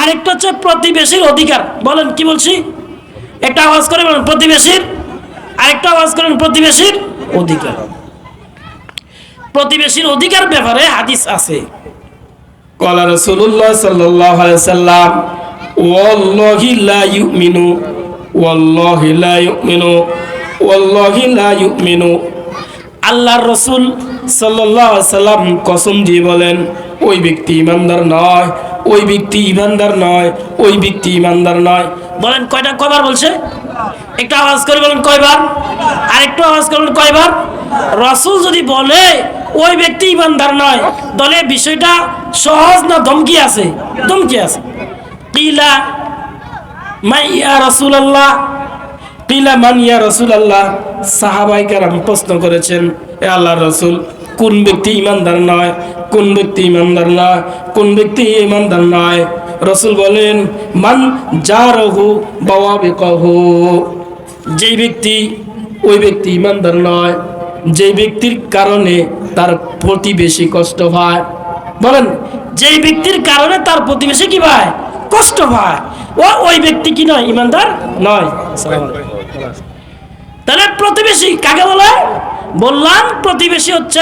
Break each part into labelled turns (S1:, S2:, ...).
S1: আরেকটা হচ্ছে প্রতিবেশীর অধিকার। বলেন কি বলছি? একটা আওয়াজ করে বলেন প্রতিবেশীর? আরেকটা আওয়াজ করেন প্রতিবেশীর অধিকার। প্রতিবেশীর অধিকার ব্যাপারে হাদিস আছে।
S2: কলা রসুল্লাহ সাল্লাম ওয়াল্লাহি লা ইউমিনু ওয়াল্লাহি লা ইউমিনু ওয়াল্লাহি লা ইউমিনু। আল্লাহর রসুল সাল্লাল্লাহু আলাইহি সাল্লাম কসম দিয়ে বলেন ওই ব্যক্তি ইমানদার নয় ওই ব্যক্তি ইমানদার নয়, ওই ব্যক্তি ইমানদার নয়।
S1: বলেন কয়টা, কয়বার বলছে? একটা আওয়াজ করে বলেন কয়বার? আরেকটু আওয়াজ করবেন কয়বার? রসুল যদি বলে ওই ব্যক্তি ইমানদার নয় দলে বিষয়টা সহজ না ধমকি আছে? ধমকি আছে। কিলা মাই ইয়া রাসূলুল্লাহ,
S2: কিলা মান ইয়া রাসূলুল্লাহ। সাহাবাই কেরাম প্রশ্ন করেছেন, এ আল্লাহর রাসূল কোন ব্যক্তি ইমানদার নয়, কোন ব্যক্তি ইমানদার নয়, কোন ব্যক্তি ইমানদার নয়। রসুল বলেন, মান জারহু বাওয়াবিকাহু। যেই ব্যক্তি ওই ব্যক্তি ইমানদার নয়, যেই ব্যক্তির কারণে তার প্রতিবেশী কষ্ট হয়। বলেন,
S1: যেই ব্যক্তির কারণে তার প্রতিবেশী কি ভাই? কষ্ট পায় ও ওই ব্যক্তি কি নয়, ইমানদার নয়। তাহলে প্রতিবেশী কাকে বলে? বললাম, প্রতিবেশী হচ্ছে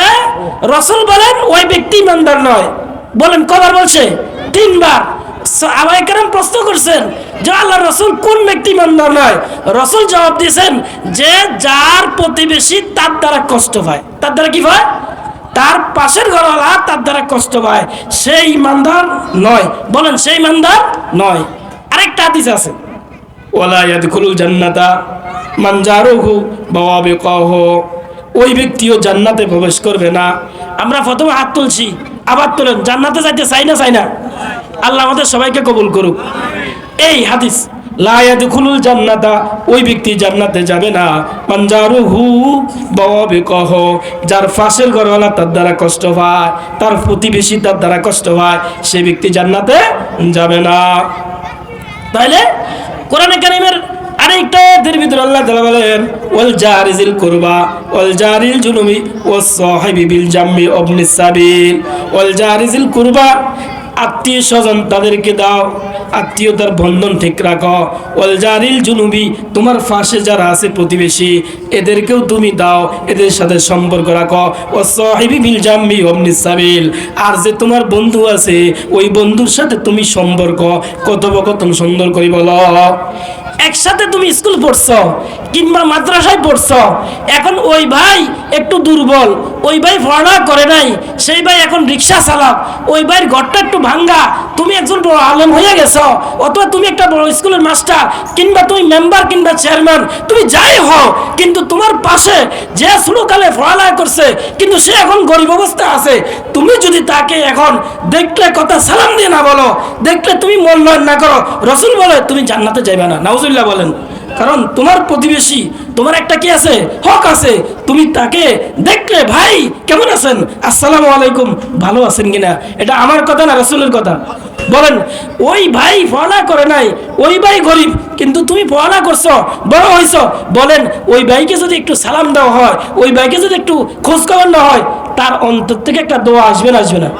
S1: রসুল বলেন, ওই ব্যক্তি ইমানদার নয়। বলেন, কবার বলছে? তিনবার। আবাই কেরাম প্রশ্ন করছেন যে আল্লাহ রসুল কোন ব্যক্তি ইমানদার নয়? রসুল জবাব দিয়েছেন যে, যার প্রতিবেশী তার দ্বারা কষ্ট পায়। তার দ্বারা কি হয় তার পাশের ঘরওয়ালা তার দ্বারা কষ্ট পায়। সেই ইমানদার নয়। বলেন সেই ইমানদার নয়। আরেকটা হাদিস আছে।
S2: ওয়ালা ইয়াদখুলুল জান্নাতা মান জারুহু বাওয়াবিকাহু। ওই ব্যক্তিও জান্নাতে প্রবেশ করবে না।
S1: আমরা প্রথমে হাত তুলছি, আবার তুলেন। জান্নাতে যাইতে চাই না চাই না। আল্লাহ আমাদের সবাইকে কবুল করুক। এই হাদিস
S2: জান্নাতা, ওই ব্যক্তি জান্নাতে যাবে না। জারুহু বাওয়াবিকাহু, যার তার দ্বারা কষ্ট তার প্রতিবেশী তার দ্বারা কষ্ট ব্যক্তি জান্নাতে যাবে না।
S1: তাইলে কোরআনে কারিমের
S2: আরেকটা এর ভিতরে আল্লাহ তাআলা বলেন, ওয়াল জারিজিল কুরবা, ওয়াল জারিল জুনুবি, ওয়াস সাহিবি বিল জাম্মি ইবনিস সাবিল। ওয়াল জারিজিল কুরবা, আত্মীয় স্বজন তাদেরকে দাও আত্মীয়তার বন্ধন ঠিক রাখো। ওয়াল জারিল জুনুবি, তোমার পাশে যারা আছে প্রতিবেশী, এদেরকেও তুমি দাও, এদের সাথে সম্পর্ক রাখো। ও সাহিবি বিল জাম্মি ইবনিস সাবিল। আর যে তোমার বন্ধু আছে, ওই বন্ধুর সাথে তুমি সম্পর্ক, কথোপকথন সুন্দর করে বলো।
S1: একসাথে তুমি স্কুল পড়ছো কিংবা মাদ্রাসায় পড়ছো এখন ওই ভাই একটু দুর্বল। ওই ভাই পড়া করে নাই, সেই ভাই এখন রিক্সা চালাক। ওই ভাইয়ের ঘরটা একটু ভাঙ্গা। তুমি একজন বড় আলেম হয়ে গেছো, অথবা তুমি একটা বড় স্কুলের মাস্টার, কিংবা তুমি মেম্বার কিংবা চেয়ারম্যান, তুমি যাই হও, কিন্তু তোমার পাশে যে ছোটকালে পড়ালেখা করছে, কিন্তু সে এখন গরিব অবস্থায় আছে। তুমি যদি তাকে এখন দেখলে কথা সালাম দিয়ে না বলো, দেখলে তুমি নয় না করো, রসুল বলে তুমি জান্নাতে যাইবে না। নাউজুল্লাহ বলেন। কারণ তোমার প্রতিবেশী, তোমার একটা কি আছে? হক আছে। তুমি তাকে দেখলে, ভাই, কেমন আছেন? আসসালামু আলাইকুম। ভালো আছেন কিনা এটা আমার কথা না রসুলের কথা? বলেন, ওই ভাই পড়া করে নাই, ওই ভাই গরিব, কিন্তু তুমি পড়া করছ, বড় হইছ বলেন, ওই ভাইকে যদি একটু সালাম দেওয়া হয়, ওই ভাইকে যদি একটু খোঁজ খবর না হয়, তার অন্তর থেকে একটা দোয়া আসবে না আসবে না।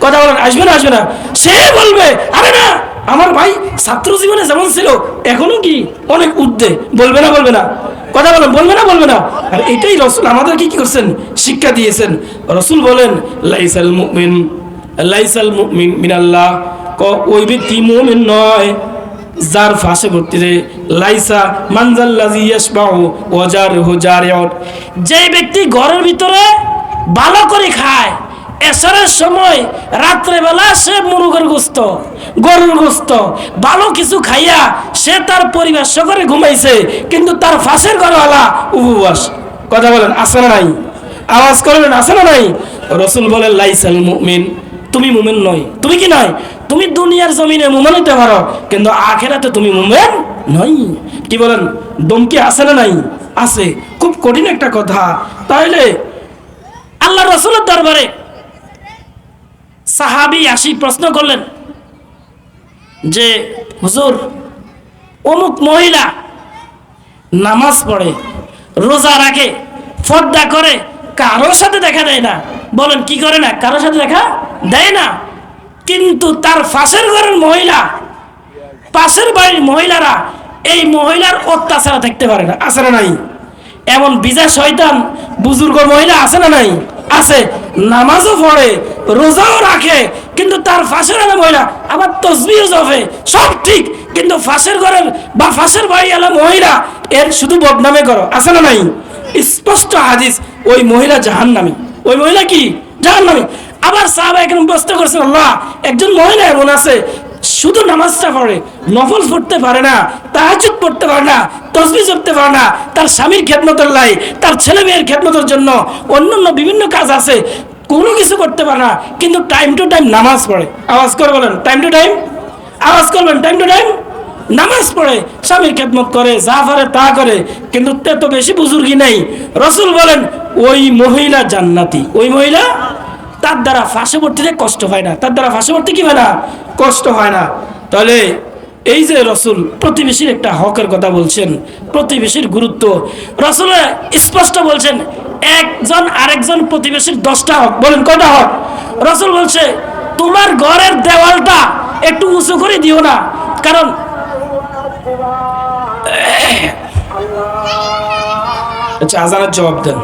S1: কথা বলেন, আসবে না আসবে না। সে বলবে, আরে না আমার ভাই ছাত্র জীবনে যেমন ছিল, এখনও কি অনেক উদ্দে বলবে না বলবে না। কথা বলেন, বলবে না বলবে না। আর এটাই রসুল আমাদেরকে কি করছেন? শিক্ষা দিয়েছেন। রসুল বলেন, লাইসাল মুমিন লাইসাল মুমিন মিনাল্লাহ। ক, ওই ব্যক্তি মুমিন নয়, যার ফাঁসে ভর্তিতে লাইসা মানজাল্লাজি ইয়াসবাহু ওয়াজারহু জারিউন। যে ব্যক্তি ঘরের ভিতরে ভালো করে খায় এসরের সময় রাত্রেবেলা সে মুরগের গোস্ত, গরুর গোস্ত, ভালো কিছু খাইয়া সে তার পরিবার সকলে ঘুমাইছে, কিন্তু তার ফাঁসের ঘরওয়ালা
S2: উপবাস। কথা বলেন, আছে না নাই? আওয়াজ করবেন আছে না নাই? রসুল বলেন, লাইসাল মুমিন।
S1: তুমি মুমেন নয়। তুমি কি নয় তুমি দুনিয়ার জমিনে মুমেন হইতে পারো, কিন্তু আখেরাতে তুমি মুমেন নই।
S2: কি বলেন, দমকি আছে না নাই? আছে। খুব কঠিন একটা কথা। তাইলে
S1: আল্লাহ রসুলের দরবারে সাহাবি আসি প্রশ্ন করলেন যে, হুজুর, অমুক মহিলা নামাজ পড়ে রোজা রাখে ফর্দা করে কারোর সাথে দেখা দেয় না। বলেন, কি করে না? কারোর সাথে দেখা দেয় না? কিন্তু তার ফাঁসের ঘরের মহিলা, পাশের বাড়ির মহিলারা এই মহিলার অত্যাচার থাকতে পারে না। আছে না নাই? এমন বিজা শয়তান বুজুর্গ মহিলা আছে না নাই? আছে, নামাজও পড়ে, রোজাও রাখে, কিন্তু তার ফাঁসের আলা মহিলা আবার তসবিও জফে সব ঠিক, কিন্তু ফাঁসের ঘরের বা ফাঁসের বাড়ি আলা মহিলা এর শুধু বদনামে করো, আছে না নাই? স্পষ্ট হাদিস, ওই মহিলা জাহান্নামী। ওই মহিলা কি? জাহান্নামী। আবার সাহাবা এখানে প্রশ্ন করছেন, আল্লাহ, একজন মহিলা এমন আছে শুধু নামাজটা পড়ে, নফল পড়তে পারে না তাহাজুদ পড়তে পারে না, তসবি জপতে পারে না, তার স্বামীর খেদমতের লাই তার ছেলে মেয়ের খেদমতের জন্য অন্যান্য বিভিন্ন কাজ আছে, কোনো কিছু করতে পারে না, কিন্তু টাইম টু টাইম নামাজ পড়ে। আওয়াজ করে বলেন টাইম টু টাইম আওয়াজ করবেন টাইম টু টাইম নামাজ পড়ে, স্বামীর খেদমত করে, যা পারে তা করে, কিন্তু তে তো বেশি বুজুর্গি নেই। রসুল বলেন, ওই মহিলা জান্নাতি, ওই মহিলা তার দ্বারা ফাঁসে পড়তে কষ্ট হয় না, তার দ্বারা ফাঁসে পড়তে কি হয় না? কষ্ট হয় না। তাহলে এই যে রসুল প্রতিবেশীর একটা হকের কথা বলছেন, প্রতিবেশীর গুরুত্ব। রসুল স্পষ্ট বলছেন, একজন আরেকজন প্রতিবেশীর দশটা হক। বলেন, কয়টা হক? রসুল বলছে, তোমার ঘরের দেওয়ালটা একটু উঁচু করে দিও না, কারণ আচ্ছা আজানের জবাব দেন।